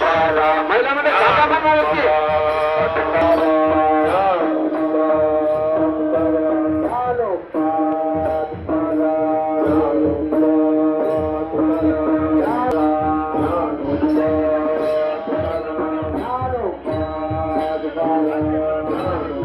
तारा महिला मियाल Thank you.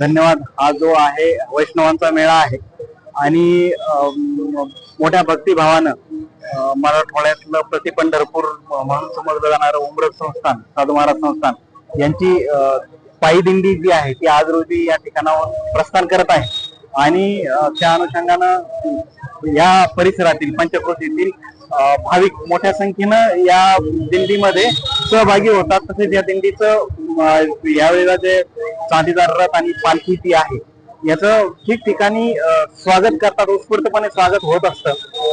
धन्यवाद. हा जो आहे वैष्णवांचा मेळा आहे. आणि मोठ्या भक्तिभावानं मराठवाड्यातलं प्रति पंढरपूर म्हणून समोर जाणारं उमरत संस्थान साधू महाराज संस्थान यांची अ, पायी दिंडी जी आहे ती आज रोजी या ठिकाणावर प्रस्थान करत आहे. आणि त्या अनुषंगानं या परिसरातील पंचक्रोशीतील भाविक मोठ्या संख्येनं या दिंडीमध्ये सहभागी होतात. तसेच या दिंडीचं यावेळेला जे चांदीदार रथ आणि पालखी ती आहे याचं ठिकठिकाणी स्वागत करतात. उत्स्फूर्तपणे स्वागत होत असतं.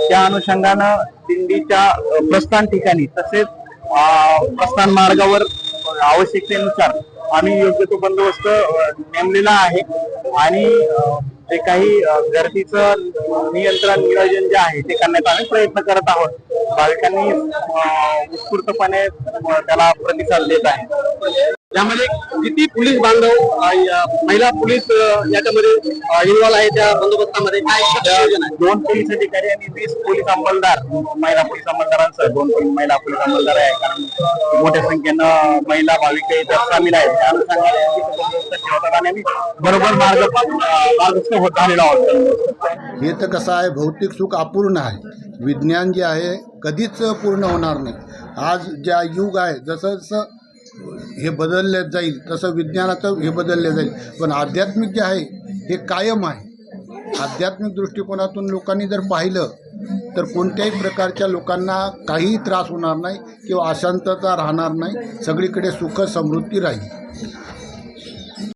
त्या अनुषंगानं दिंडीच्या प्रस्थान ठिकाणी तसेच प्रस्थान मार्गावर आवश्यकतेनुसार आम्ही योग्य तो बंदोबस्त नेमलेला आहे. आणि जे काही गर्दीचं नियंत्रण नियोजन जे आहे ते करण्याचा आम्ही प्रयत्न करत आहोत. भाविकांनी उत्स्फूर्तपणे त्याला प्रतिसाद देत आहे. यामध्ये किती पोलीस बांधव महिला पोलीस याच्यामध्ये इन्व्हॉल्व आहे त्या बंदोबस्तामध्ये? काय नियोजन आहे? दोन पोलीस अधिकारी आणि वीस पोलीस अंमलदार महिला पोलीस अंमलदारांसह दोन महिला पोलीस अंमलदार आहे कारण मोठ्या संख्येनं महिला भाविक इथं सामील आहेत. त्या अनुषंगाने आणि आम्ही बरोबर मार्ग मार्गस्थ होत आलेलो आहोत. हे तर कसं आहे भौतिक सुख अपूर्ण आहे. विज्ञान जे आहे कधीच पूर्ण होणार नाही. आज ज्या युग आहे जसं जसं हे बदलले जाईल तसं विज्ञानाचं हे बदलले जाईल. पण आध्यात्मिक जे आहे हे कायम आहे. आध्यात्मिक दृष्टिकोनातून लोकांनी जर पाहिलं तर कोणत्याही प्रकारच्या लोकांना काहीही त्रास होणार नाही किंवा अशांतता राहणार नाही. सगळीकडे सुख समृद्धी राहील.